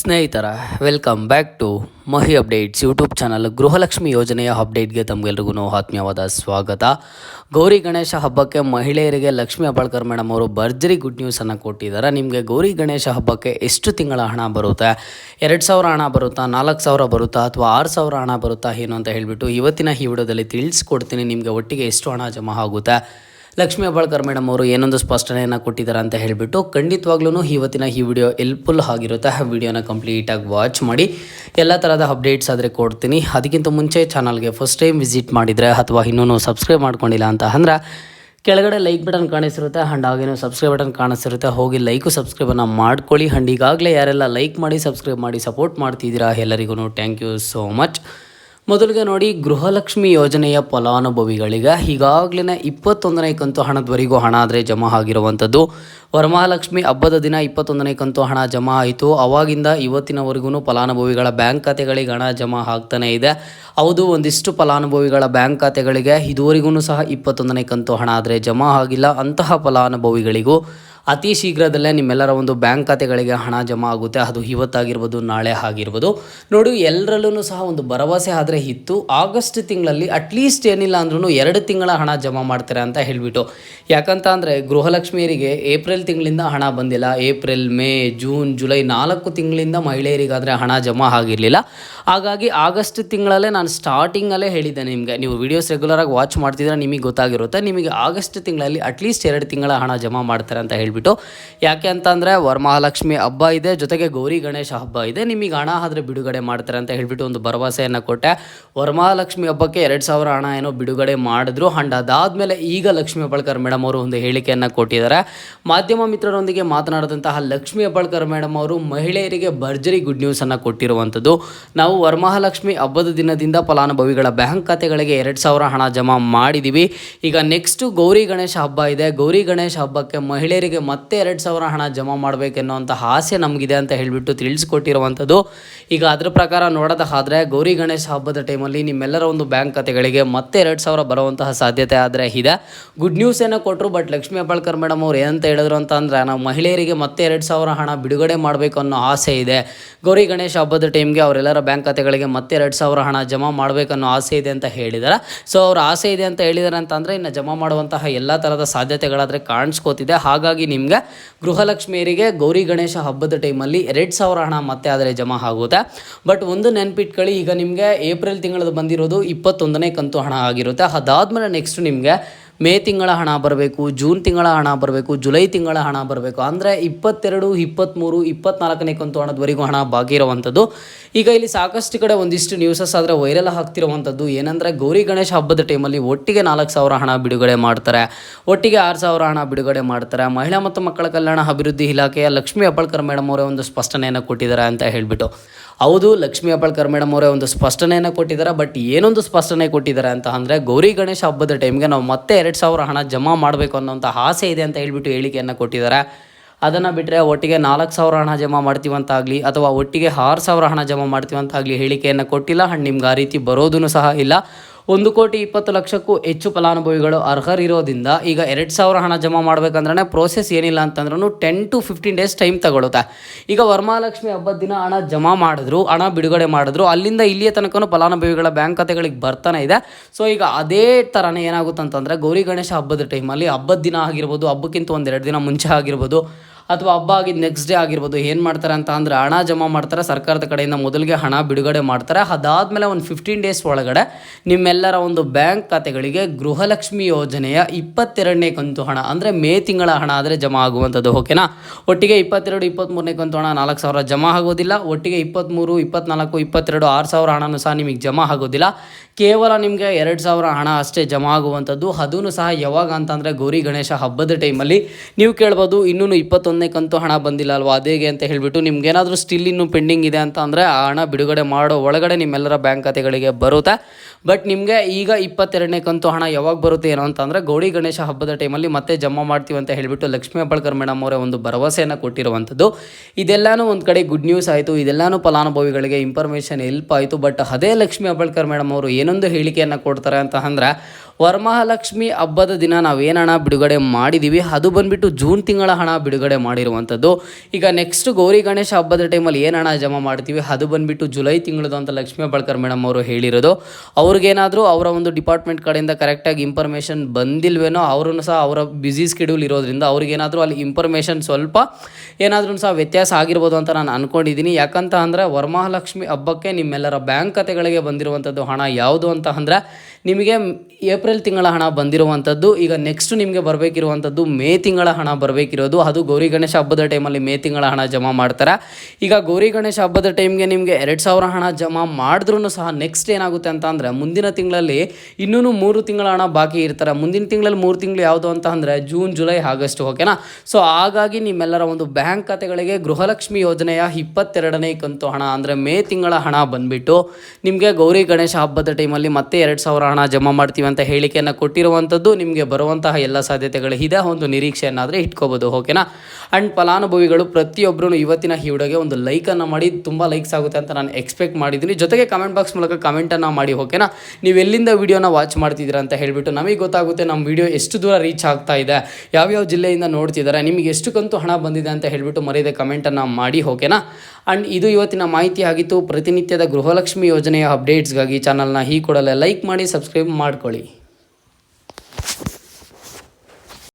ಸ್ನೇಹಿತರ welcome back to Mahi updates YouTube channel Gruhalakshmi ಯೋಜನೆಯ ಅಪ್ಡೇಟ್ಗೆ ತಮಗೆಲ್ರಿಗೂ ಆತ್ಮೀಯವಾದ ಸ್ವಾಗತ. ಗೌರಿ ಗಣೇಶ ಹಬ್ಬಕ್ಕೆ ಮಹಿಳೆಯರಿಗೆ ಲಕ್ಷ್ಮಿ ಅಬಳ್ಕರ್ ಮೇಡಮ್ ಅವರು ಭರ್ಜರಿ ಗುಡ್ ನ್ಯೂಸನ್ನು ಕೊಟ್ಟಿದ್ದಾರೆ. ನಿಮಗೆ ಗೌರಿ ಗಣೇಶ ಹಬ್ಬಕ್ಕೆ ಎಷ್ಟು ತಿಂಗಳ ಹಣ ಬರುತ್ತೆ? ಎರಡು ಸಾವಿರ ಹಣ ಬರುತ್ತಾ? ನಾಲ್ಕು ಸಾವಿರ ಬರುತ್ತಾ? ಅಥವಾ ಆರು ಸಾವಿರ ಹಣ ಬರುತ್ತಾ? ಏನು ಅಂತ ಹೇಳಿಬಿಟ್ಟು ಇವತ್ತಿನ ಈ ವಿಡಿಯೋದಲ್ಲಿ ತಿಳಿಸ್ಕೊಡ್ತೀನಿ. ನಿಮಗೆ ಒಟ್ಟಿಗೆ ಎಷ್ಟು ಹಣ ಜಮಾ ಆಗುತ್ತೆ? ಲಕ್ಷ್ಮೀ ಅಬಾಳ್ಕರ್ ಮೇಡಮ್ ಅವರು ಏನೊಂದು ಸ್ಪಷ್ಟನೆಯನ್ನು ಕೊಟ್ಟಿದ್ದಾರೆ ಅಂತ ಹೇಳಿಬಿಟ್ಟು ಖಂಡಿತವಾಗ್ಲೂ ಇವತ್ತಿನ ಈ ವಿಡಿಯೋ ಹೆಲ್ಪ್ಫುಲ್ ಆಗಿರುತ್ತೆ. ಆ ವಿಡಿಯೋನ ಕಂಪ್ಲೀಟಾಗಿ ವಾಚ್ ಮಾಡಿ. ಎಲ್ಲ ಥರದ ಅಪ್ಡೇಟ್ಸ್ ಆದರೆ ಕೊಡ್ತೀನಿ. ಅದಕ್ಕಿಂತ ಮುಂಚೆ ಚಾನಲ್ಗೆ ಫಸ್ಟ್ ಟೈಮ್ ವಿಸಿಟ್ ಮಾಡಿದರೆ ಅಥವಾ ಇನ್ನೂ ಸಬ್ಸ್ಕ್ರೈಬ್ ಮಾಡ್ಕೊಂಡಿಲ್ಲ ಅಂತ ಅಂದ್ರೆ ಕೆಳಗಡೆ ಲೈಕ್ ಬಟನ್ ಕಾಣಿಸಿರುತ್ತೆ. ಆ್ಯಂಡ್ ಹಾಗೇನು ಸಬ್ಸ್ಕ್ರೈಬ್ ಬಟನ್ ಕಾಣಿಸಿರುತ್ತೆ. ಹೋಗಿ ಲೈಕು ಸಬ್ಸ್ಕ್ರೈಬನ್ನು ಮಾಡ್ಕೊಳ್ಳಿ. ಆ್ಯಂಡ್ ಈಗಾಗಲೇ ಯಾರೆಲ್ಲ ಲೈಕ್ ಮಾಡಿ ಸಬ್ಸ್ಕ್ರೈಬ್ ಮಾಡಿ ಸಪೋರ್ಟ್ ಮಾಡ್ತಿದ್ದೀರಾ ಎಲ್ಲರಿಗೂ ಥ್ಯಾಂಕ್ ಯು ಸೋ ಮಚ್ ಮೊದಲಿಗೆ ನೋಡಿ ಗೃಹಲಕ್ಷ್ಮಿ ಯೋಜನೆಯ ಫಲಾನುಭವಿಗಳಿಗೆ ಈಗಾಗಲೇ ಇಪ್ಪತ್ತೊಂದನೇ ಕಂತು ಹಣದವರೆಗೂ ಹಣ ಆದರೆ ಜಮಾ ಆಗಿರುವಂಥದ್ದು. ವರಮಹಾಲಕ್ಷ್ಮಿ ಹಬ್ಬದ ದಿನ ಇಪ್ಪತ್ತೊಂದನೇ ಕಂತು ಹಣ ಜಮಾ ಆಯಿತು. ಅವಾಗಿಂದ ಇವತ್ತಿನವರೆಗೂ ಫಲಾನುಭವಿಗಳ ಬ್ಯಾಂಕ್ ಖಾತೆಗಳಿಗೆ ಹಣ ಜಮಾ ಆಗ್ತಾನೆ ಇದೆ. ಹೌದು, ಒಂದಿಷ್ಟು ಫಲಾನುಭವಿಗಳ ಬ್ಯಾಂಕ್ ಖಾತೆಗಳಿಗೆ ಇದುವರೆಗೂ ಸಹ ಇಪ್ಪತ್ತೊಂದನೇ ಕಂತು ಹಣ ಆದರೆ ಜಮಾ ಆಗಿಲ್ಲ. ಅಂತಹ ಫಲಾನುಭವಿಗಳಿಗೂ ಅತಿ ಶೀಘ್ರದಲ್ಲೇ ನಿಮ್ಮೆಲ್ಲರ ಒಂದು ಬ್ಯಾಂಕ್ ಖಾತೆಗಳಿಗೆ ಹಣ ಜಮಾ ಆಗುತ್ತೆ. ಅದು ಇವತ್ತಾಗಿರ್ಬೋದು, ನಾಳೆ ಆಗಿರ್ಬೋದು. ನೋಡಿ ಎಲ್ಲರಲ್ಲೂ ಸಹ ಒಂದು ಭರವಸೆ ಆದರೆ ಇತ್ತು. ಆಗಸ್ಟ್ ತಿಂಗಳಲ್ಲಿ ಅಟ್ಲೀಸ್ಟ್ ಏನಿಲ್ಲ ಅಂದ್ರೂ ಎರಡು ತಿಂಗಳ ಹಣ ಜಮಾ ಮಾಡ್ತಾರೆ ಅಂತ ಹೇಳಿಬಿಟ್ಟು. ಯಾಕಂತ ಅಂದರೆ ಗೃಹಲಕ್ಷ್ಮಿಯರಿಗೆ ಏಪ್ರಿಲ್ ತಿಂಗಳಿಂದ ಹಣ ಬಂದಿಲ್ಲ. ಏಪ್ರಿಲ್, ಮೇ, ಜೂನ್, ಜುಲೈ ನಾಲ್ಕು ತಿಂಗಳಿಂದ ಮಹಿಳೆಯರಿಗಾದರೆ ಹಣ ಜಮಾ ಆಗಿರಲಿಲ್ಲ. ಹಾಗಾಗಿ ಆಗಸ್ಟ್ ತಿಂಗಳಲ್ಲೇ ನಾನು ಸ್ಟಾರ್ಟಿಂಗಲ್ಲೇ ಹೇಳಿದ್ದೆ ನಿಮಗೆ. ನೀವು ವೀಡಿಯೋಸ್ ರೆಗ್ಯುಲರಾಗಿ ವಾಚ್ ಮಾಡ್ತಿದ್ರೆ ನಿಮಗೆ ಗೊತ್ತಾಗಿರುತ್ತೆ. ನಿಮಗೆ ಆಗಸ್ಟ್ ತಿಂಗಳಲ್ಲಿ ಅಟ್ಲೀಸ್ಟ್ ಎರಡು ತಿಂಗಳ ಹಣ ಜಮಾ ಮಾಡ್ತಾರೆ ಅಂತ ಹೇಳಿಬಿಟ್ಟು. ಯಾಕೆ ಅಂತಂದರೆ ವರಮಹಾಲಕ್ಷ್ಮಿ ಹಬ್ಬ ಇದೆ, ಜೊತೆಗೆ ಗೌರಿ ಗಣೇಶ ಹಬ್ಬ ಇದೆ. ನಿಮಗೆ ಹಣ ಆದರೆ ಬಿಡುಗಡೆ ಮಾಡ್ತಾರೆ ಅಂತ ಹೇಳಿಬಿಟ್ಟು ಒಂದು ಭರವಸೆಯನ್ನು ಕೊಟ್ಟೆ. ವರಮಹಾಲಕ್ಷ್ಮಿ ಹಬ್ಬಕ್ಕೆ ಎರಡು ಸಾವಿರ ಹಣ ಏನೋ ಬಿಡುಗಡೆ ಮಾಡಿದ್ರು. ಅಂಡ್ ಅದಾದಮೇಲೆ ಈಗ ಲಕ್ಷ್ಮೀ ಹೆಬ್ಬಾಳ್ಕರ್ ಮೇಡಮ್ ಅವರು ಒಂದು ಹೇಳಿಕೆಯನ್ನು ಕೊಟ್ಟಿದ್ದಾರೆ. ಮಾಧ್ಯಮ ಮಿತ್ರರೊಂದಿಗೆ ಮಾತನಾಡಿದಂತಹ ಲಕ್ಷ್ಮೀ ಹೆಬ್ಬಾಳ್ಕರ್ ಮೇಡಮ್ ಅವರು ಮಹಿಳೆಯರಿಗೆ ಭರ್ಜರಿ ಗುಡ್ ನ್ಯೂಸನ್ನು ಕೊಟ್ಟಿರುವಂಥದ್ದು. ನಾವು ವರಮಹಾಲಕ್ಷ್ಮಿ ಹಬ್ಬದ ದಿನದಿಂದ ಫಲಾನುಭವಿಗಳ ಬ್ಯಾಂಕ್ ಖಾತೆಗಳಿಗೆ ಎರಡು ಸಾವಿರ ಹಣ ಜಮಾ ಮಾಡಿದ್ದೀವಿ ಈಗ ನೆಕ್ಸ್ಟು ಗೌರಿ ಗಣೇಶ ಹಬ್ಬ ಇದೆ. ಗೌರಿ ಗಣೇಶ ಹಬ್ಬಕ್ಕೆ ಮಹಿಳೆಯರಿಗೆ ಮತ್ತೆ ಎರಡು ಸಾವಿರ ಹಣ ಜಮಾ ಮಾಡಬೇಕೆನ್ನುವಂತಹ ಆಸೆ ನಮಗಿದೆ ಅಂತ ಹೇಳಿಬಿಟ್ಟು ತಿಳಿಸ್ಕೊಟ್ಟಿರುವಂಥದ್ದು. ಈಗ ಅದ್ರ ಪ್ರಕಾರ ನೋಡೋದಾದ್ರೆ ಗೌರಿ ಗಣೇಶ ಹಬ್ಬದ ಟೈಮಲ್ಲಿ ನಿಮ್ಮೆಲ್ಲರ ಒಂದು ಬ್ಯಾಂಕ್ ಖಾತೆಗಳಿಗೆ ಮತ್ತೆ ಎರಡು ಸಾವಿರ ಬರುವಂತಹ ಸಾಧ್ಯತೆ ಆದರೆ ಇದೆ. ಗುಡ್ ನ್ಯೂಸ್ ಏನೋ ಕೊಟ್ಟರು ಬಟ್ ಲಕ್ಷ್ಮೀ ಹೆಬ್ಬಾಳ್ಕರ್ ಮೇಡಮ್ ಅವ್ರು ಏನಂತ ಹೇಳಿದ್ರು ಅಂತ ಅಂದರೆ ನಾವು ಮಹಿಳೆಯರಿಗೆ ಮತ್ತೆ ಎರಡು ಸಾವಿರ ಹಣ ಬಿಡುಗಡೆ ಮಾಡಬೇಕು ಅನ್ನೋ ಆಸೆ ಇದೆ. ಗೌರಿ ಗಣೇಶ ಹಬ್ಬದ ಟೈಮ್ಗೆ ಅವರೆಲ್ಲರ ಬ್ಯಾಂಕ್ ಖಾತೆಗಳಿಗೆ ಮತ್ತೆ ಎರಡು ಸಾವಿರ ಹಣ ಜಮಾ ಮಾಡಬೇಕನ್ನೋ ಆಸೆ ಇದೆ ಅಂತ ಹೇಳಿದ್ದಾರೆ ಸೊ ಅವ್ರ ಆಸೆ ಇದೆ ಅಂತ ಹೇಳಿದ್ದಾರೆ ಅಂತ ಅಂದರೆ ಇನ್ನು ಜಮಾ ಮಾಡುವಂತಹ ಎಲ್ಲ ಥರದ ಸಾಧ್ಯತೆಗಳಾದರೆ ಕಾಣಿಸ್ಕೋತಿದೆ. ಹಾಗಾಗಿ ನಿಮಗೆ. ಗೃಹಲಕ್ಷ್ಮಿಯರಿಗೆ ಗೌರಿ ಗಣೇಶ ಹಬ್ಬದ ಟೈಮಲ್ಲಿ ಎರಡು ಸಾವಿರ ಹಣ ಮತ್ತೆ ಆದರೆ ಜಮಾ ಆಗುತ್ತೆ. ಬಟ್ ಒಂದು ನೆನ್ಪಿಟ್ಕೊಳ್ಳಿ, ಈಗ ನಿಮಗೆ ಏಪ್ರಿಲ್ ತಿಂಗಳದ್ದು ಬಂದಿರೋದು ಇಪ್ಪತ್ತೊಂದನೇ ಕಂತು ಹಣ ಆಗಿರುತ್ತೆ. ಅದಾದಮೇಲೆ ನೆಕ್ಸ್ಟ್ ನಿಮಗೆ ಮೇ ತಿಂಗಳ ಹಣ ಬರಬೇಕು, ಜೂನ್ ತಿಂಗಳ ಹಣ ಬರಬೇಕು, ಜುಲೈ ತಿಂಗಳ ಹಣ ಬರಬೇಕು. ಅಂದರೆ ಇಪ್ಪತ್ತೆರಡು ಇಪ್ಪತ್ತ್ಮೂರು ಇಪ್ಪತ್ನಾಲ್ಕನೇ ಕಂತು ಹಣದವರೆಗೂ ಹಣ ಬಾಕಿ ಇರುವಂಥದ್ದು. ಈಗ ಇಲ್ಲಿ ಸಾಕಷ್ಟು ಕಡೆ ಒಂದಿಷ್ಟು ನ್ಯೂಸಸ್ ಆದರೆ ವೈರಲ್ ಆಗ್ತಿರುವಂಥದ್ದು ಏನಂದರೆ ಗೌರಿ ಗಣೇಶ ಹಬ್ಬದ ಟೈಮಲ್ಲಿ ಒಟ್ಟಿಗೆ ನಾಲ್ಕು ಸಾವಿರ ಹಣ ಬಿಡುಗಡೆ ಮಾಡ್ತಾರೆ. ಒಟ್ಟಿಗೆ ಆರು ಸಾವಿರ ಹಣ ಬಿಡುಗಡೆ ಮಾಡ್ತಾರೆ. ಮಹಿಳಾ ಮತ್ತು ಮಕ್ಕಳ ಕಲ್ಯಾಣ ಅಭಿವೃದ್ಧಿ ಇಲಾಖೆಯ ಲಕ್ಷ್ಮೀ ಅಪ್ಪಳ್ಕರ್ ಮೇಡಮ್ ಅವರೇ ಒಂದು ಸ್ಪಷ್ಟನೆಯನ್ನು ಕೊಟ್ಟಿದ್ದಾರೆ ಅಂತ ಹೇಳಿಬಿಟ್ಟು. ಹೌದು, ಲಕ್ಷ್ಮೀ ಹಬ್ಬಳ್ಕರ್ ಮೇಡಮ್ ಅವರೇ ಒಂದು ಸ್ಪಷ್ಟನೆಯನ್ನು ಕೊಟ್ಟಿದ್ದಾರೆ ಬಟ್ ಏನೊಂದು ಸ್ಪಷ್ಟನೆ ಕೊಟ್ಟಿದ್ದಾರೆ ಅಂತ ಅಂದರೆ ಗೌರಿ ಗಣೇಶ ಹಬ್ಬದ ಟೈಮ್ಗೆ ನಾವು ಮತ್ತೆ ಎರಡು ಸಾವಿರ ಹಣ ಜಮಾ ಮಾಡಬೇಕು ಅನ್ನೋಂಥ ಆಸೆ ಇದೆ ಅಂತ ಹೇಳಿಬಿಟ್ಟು ಹೇಳಿಕೆಯನ್ನು ಕೊಟ್ಟಿದ್ದಾರೆ ಅದನ್ನು ಬಿಟ್ಟರೆ ಒಟ್ಟಿಗೆ ನಾಲ್ಕು ಸಾವಿರ ಹಣ ಜಮಾ ಮಾಡ್ತೀವಂತಾಗಲಿ ಅಥವಾ ಒಟ್ಟಿಗೆ ಆರು ಸಾವಿರ ಹಣ ಜಮಾ ಮಾಡ್ತೀವಂತಾಗಲಿ ಹೇಳಿಕೆಯನ್ನು ಕೊಟ್ಟಿಲ್ಲ. ಹಣ್ಣು ನಿಮ್ಗೆ ಆ ರೀತಿ ಬರೋದೂ ಸಹ ಇಲ್ಲ. ಒಂದು ಕೋಟಿ ಇಪ್ಪತ್ತು ಲಕ್ಷಕ್ಕೂ ಹೆಚ್ಚು ಫಲಾನುಭವಿಗಳು ಅರ್ಹರಿರೋದ್ರಿಂದ ಈಗ ಎರಡು ಸಾವಿರ ಹಣ ಜಮಾ ಮಾಡಬೇಕಂದ್ರೆ ಪ್ರೋಸೆಸ್ ಏನಿಲ್ಲ ಅಂತಂದ್ರೂ ten to fifteen days time ತಗೊಳುತ್ತೆ. ಈಗ ವರಮಹಾಲಕ್ಷ್ಮಿ ಹಬ್ಬದ ದಿನ ಹಣ ಜಮಾ ಮಾಡಿದ್ರು, ಹಣ ಬಿಡುಗಡೆ ಮಾಡಿದ್ರು, ಅಲ್ಲಿಂದ ಇಲ್ಲಿಯ ತನಕ ಫಲಾನುಭವಿಗಳ ಬ್ಯಾಂಕ್ ಖಾತೆಗಳಿಗೆ ಬರ್ತಾನೆ ಇದೆ. ಸೊ ಈಗ ಅದೇ ಥರನೇ ಏನಾಗುತ್ತೆ ಅಂತಂದರೆ ಗೌರಿ ಗಣೇಶ ಹಬ್ಬದ ಟೈಮಲ್ಲಿ ಹಬ್ಬದ ದಿನ ಆಗಿರ್ಬೋದು, ಹಬ್ಬಕ್ಕಿಂತ ಒಂದೆರಡು ದಿನ ಮುಂಚೆ ಆಗಿರ್ಬೋದು ಅಥವಾ ಹಬ್ಬ ಆಗಿದ್ದು ನೆಕ್ಸ್ಟ್ ಡೇ ಆಗಿರ್ಬೋದು, ಏನು ಮಾಡ್ತಾರೆ ಅಂತ ಅಂದರೆ ಹಣ ಜಮಾ ಮಾಡ್ತಾರೆ, ಸರ್ಕಾರದ ಕಡೆಯಿಂದ ಮೊದಲಿಗೆ ಹಣ ಬಿಡುಗಡೆ ಮಾಡ್ತಾರೆ. ಅದಾದಮೇಲೆ ಒಂದು ಫಿಫ್ಟೀನ್ ಡೇಸ್ ಒಳಗಡೆ ನಿಮ್ಮೆಲ್ಲರ ಒಂದು ಬ್ಯಾಂಕ್ ಖಾತೆಗಳಿಗೆ ಗೃಹಲಕ್ಷ್ಮಿ ಯೋಜನೆಯ ಇಪ್ಪತ್ತೆರಡನೇ ಕಂತು ಹಣ, ಅಂದರೆ ಮೇ ತಿಂಗಳ ಹಣ ಆದರೆ ಜಮಾ ಆಗುವಂಥದ್ದು ಓಕೆನಾ ಒಟ್ಟಿಗೆ ಇಪ್ಪತ್ತೆರಡು ಇಪ್ಪತ್ತ್ಮೂರನೇ ಕಂತು ಹಣ ನಾಲ್ಕು ಸಾವಿರ ಜಮಾ ಆಗೋದಿಲ್ಲ. ಒಟ್ಟಿಗೆ ಇಪ್ಪತ್ತ್ಮೂರು ಇಪ್ಪತ್ನಾಲ್ಕು, ಇಪ್ಪತ್ತೆರಡು, ಆರು ಸಾವಿರ ಹಣನೂ ಸಹ ನಿಮಗೆ ಜಮಾ ಆಗೋದಿಲ್ಲ. ಕೇವಲ ನಿಮಗೆ ಎರಡು ಸಾವಿರ ಹಣ ಅಷ್ಟೇ ಜಮಾ ಆಗುವಂಥದ್ದು. ಅದೂ ಸಹ ಯಾವಾಗ ಅಂತಂದರೆ ಗೌರಿ ಗಣೇಶ ಹಬ್ಬದ ಟೈಮಲ್ಲಿ. ನೀವು ಕೇಳ್ಬೋದು ಇನ್ನೂ ಇಪ್ಪತ್ತೊಂದನೇ ಕಂತು ಹಣ ಬಂದಿಲ್ಲ ಅಲ್ವಾ? ಅದೇಗೆ ಅಂತ ಹೇಳಿಬಿಟ್ಟು ನಿಮ್ಗೇನಾದರೂ ಸ್ಟಿಲ್ ಇನ್ನೂ ಪೆಂಡಿಂಗ್ ಇದೆ ಅಂತ ಅಂದರೆ ಆ ಹಣ ಬಿಡುಗಡೆ ಮಾಡೋ ಒಳಗಡೆ ನಿಮ್ಮೆಲ್ಲರ ಬ್ಯಾಂಕ್ ಖಾತೆಗಳಿಗೆ ಬರುತ್ತೆ. ಬಟ್ ನಿಮಗೆ ಈಗ ಇಪ್ಪತ್ತೆರಡನೇ ಕಂತು ಹಣ ಯಾವಾಗ ಬರುತ್ತೆ ಏನೋ ಅಂತಂದರೆ ಗೌರಿ ಗಣೇಶ ಹಬ್ಬದ ಟೈಮಲ್ಲಿ ಮತ್ತೆ ಜಮಾ ಮಾಡ್ತೀವಿ ಅಂತ ಹೇಳಿಬಿಟ್ಟು ಲಕ್ಷ್ಮೀ ಹೆಬ್ಬಾಳ್ಕರ್ ಮೇಡಮ್ ಅವರೇ ಒಂದು ಭರವಸೆಯನ್ನು ಕೊಟ್ಟಿರುವಂಥದ್ದು. ಇದೆಲ್ಲಾನು ಒಂದು ಕಡೆ ಗುಡ್ ನ್ಯೂಸ್ ಆಯಿತು, ಇದೆಲ್ಲಾನು ಫಲಾನುಭವಿಗಳಿಗೆ ಇನ್ಫಾರ್ಮೇಷನ್ ಹೆಲ್ಪ್ ಆಯಿತು ಬಟ್ ಅದೇ ಲಕ್ಷ್ಮೀ ಹೆಬ್ಬಾಳ್ಕರ್ ಮೇಡಮ್ ಅವರು ಏನೊಂದು ಹೇಳಿಕೆಯನ್ನು ಕೊಡ್ತಾರೆ ಅಂತ ಅಂದರೆ ವರಮಹಾಲಕ್ಷ್ಮಿ ಹಬ್ಬದ ದಿನ ನಾವೇನು ಹಣ ಬಿಡುಗಡೆ ಮಾಡಿದ್ದೀವಿ ಅದು ಬಂದ್ಬಿಟ್ಟು ಜೂನ್ ತಿಂಗಳ ಹಣ ಬಿಡುಗಡೆ ಮಾಡಿರುವಂಥದ್ದು. ಈಗ ನೆಕ್ಸ್ಟ್ ಗೌರಿ ಗಣೇಶ ಹಬ್ಬದ ಟೈಮಲ್ಲಿ ಏನು ಹಣ ಜಮಾ ಮಾಡ್ತೀವಿ? ಅದು ಬಂದ್ಬಿಟ್ಟು ಜುಲೈ ತಿಂಗಳದು ಅಂತ ಲಕ್ಷ್ಮೀ ಬಳ್ಕರ್ ಮೇಡಮ್ ಅವರು ಹೇಳಿರೋದು. ಅವ್ರಿಗೇನಾದರೂ ಅವರ ಒಂದು ಡಿಪಾರ್ಟ್ಮೆಂಟ್ ಕಡೆಯಿಂದ ಕರೆಕ್ಟಾಗಿ ಇನ್ಫಾರ್ಮೇಷನ್ ಬಂದಿಲ್ವೇನೋ ಅವ್ರೂ ಸಹ ಅವರ ಬ್ಯುಸಿ ಸ್ಕೆಡ್ಯೂಲ್ ಇರೋದ್ರಿಂದ ಅವ್ರಿಗೇನಾದರೂ ಅಲ್ಲಿ ಇನ್ಫಾರ್ಮೇಷನ್ ಸ್ವಲ್ಪ ಏನಾದರೂ ಸಹ ವ್ಯತ್ಯಾಸ ಆಗಿರ್ಬೋದು ಅಂತ ನಾನು ಅಂದ್ಕೊಂಡಿದ್ದೀನಿ ಯಾಕಂತ ಅಂದರೆ ವರಮಹಾಲಕ್ಷ್ಮಿ ಹಬ್ಬಕ್ಕೆ ನಿಮ್ಮೆಲ್ಲರ ಬ್ಯಾಂಕ್ ಖಾತೆಗಳಿಗೆ ಬಂದಿರುವಂಥದ್ದು ಹಣ ಯಾವುದು ಅಂತ ಅಂದರೆ ನಿಮಗೆ ಏಪ್ರಿಲ್ ತಿಂಗಳ ಹಣ ಬಂದಿರುವಂಥದ್ದು. ಈಗ ನೆಕ್ಸ್ಟ್ ನಿಮಗೆ ಬರಬೇಕಿರುವಂಥದ್ದು ಮೇ ತಿಂಗಳ ಹಣ ಬರಬೇಕಿರೋದು. ಅದು ಗೌರಿ ಗಣೇಶ ಹಬ್ಬದ ಟೈಮಲ್ಲಿ ಮೇ ತಿಂಗಳ ಹಣ ಜಮಾ ಮಾಡ್ತಾರೆ. ಈಗ ಗೌರಿ ಗಣೇಶ ಹಬ್ಬದ ಟೈಮ್ಗೆ ನಿಮಗೆ ಎರಡು ಸಾವಿರ ಹಣ ಜಮಾ ಮಾಡಿದ್ರೂ ಸಹ ನೆಕ್ಸ್ಟ್ ಏನಾಗುತ್ತೆ ಅಂತ ಅಂದರೆ, ಮುಂದಿನ ತಿಂಗಳಲ್ಲಿ ಇನ್ನೂ ಮೂರು ತಿಂಗಳ ಹಣ ಬಾಕಿ ಇರ್ತಾರೆ. ಮುಂದಿನ ತಿಂಗಳಲ್ಲಿ ಮೂರು ತಿಂಗಳು ಯಾವುದು ಅಂತ ಅಂದರೆ ಜೂನ್, ಜುಲೈ, ಆಗಸ್ಟ್ ಓಕೆನಾ ಸೊ ಹಾಗಾಗಿ ನಿಮ್ಮೆಲ್ಲರ ಒಂದು ಬ್ಯಾಂಕ್ ಖಾತೆಗಳಿಗೆ ಗೃಹಲಕ್ಷ್ಮಿ ಯೋಜನೆಯ ಇಪ್ಪತ್ತೆರಡನೇ ಕಂತು ಹಣ ಅಂದರೆ ಮೇ ತಿಂಗಳ ಹಣ ಬಂದುಬಿಟ್ಟು, ನಿಮಗೆ ಗೌರಿ ಗಣೇಶ ಹಬ್ಬದ ಟೈಮಲ್ಲಿ ಮತ್ತೆ ಎರಡು ಸಾವಿರ ಹಣ ಜಮಾ ಮಾಡ್ತೀವಿ ಅಂತ ಹೇಳಿಕೆಯನ್ನು ಕೊಟ್ಟಿರುವಂಥದ್ದು ನಿಮಗೆ ಬರುವಂತಹ ಎಲ್ಲ ಸಾಧ್ಯತೆಗಳು ಇದೆ. ಒಂದು ನಿರೀಕ್ಷೆಯನ್ನಾದರೆ ಇಟ್ಕೋಬೋದು, ಓಕೆನಾ? ಆ್ಯಂಡ್ ಫಲಾನುಭವಿಗಳು ಪ್ರತಿಯೊಬ್ಬರೂ ಇವತ್ತಿನ ಈ ಒಂದು ಲೈಕನ್ನು ಮಾಡಿ, ತುಂಬ ಲೈಕ್ಸ್ ಆಗುತ್ತೆ ಅಂತ ನಾನು ಎಕ್ಸ್ಪೆಕ್ಟ್ ಮಾಡಿದ್ದೀನಿ. ಜೊತೆಗೆ ಕಮೆಂಟ್ ಬಾಕ್ಸ್ ಮೂಲಕ ಕಮೆಂಟನ್ನು ಮಾಡಿ, ಓಕೆನಾ? ನೀವು ಎಲ್ಲಿಂದ ವಿಡಿಯೋನ ವಾಚ್ ಮಾಡ್ತಿದ್ದೀರಾ ಅಂತ ಹೇಳಿಬಿಟ್ಟು ನಮಗೆ ಗೊತ್ತಾಗುತ್ತೆ ನಮ್ಮ ವಿಡಿಯೋ ಎಷ್ಟು ದೂರ ರೀಚ್ ಆಗ್ತಾ ಇದೆ. ಯಾವ್ಯಾವ ಜಿಲ್ಲೆಯಿಂದ ನೋಡ್ತಿದ್ದಾರೆ, ನಿಮಗೆ ಎಷ್ಟು ಕಂತು ಹಣ ಬಂದಿದೆ ಅಂತ ಹೇಳಿಬಿಟ್ಟು ಮರೆಯದೆ ಕಮೆಂಟನ್ನು ಮಾಡಿ, ಓಕೆನಾ? ಆ್ಯಂಡ್ ಇದು ಇವತ್ತಿನ ಮಾಹಿತಿ ಆಗಿತ್ತು. ಪ್ರತಿನಿತ್ಯದ ಗೃಹಲಕ್ಷ್ಮಿ ಯೋಜನೆಯ ಅಪ್ಡೇಟ್ಸ್ಗಾಗಿ ಚಾನಲ್ನ ಈ ಕೂಡಲೇ ಲೈಕ್ ಮಾಡಿ ಸಬ್ಸ್ಕ್ರೈಬ್ ಮಾಡ್ಕೊಳ್ಳಿ.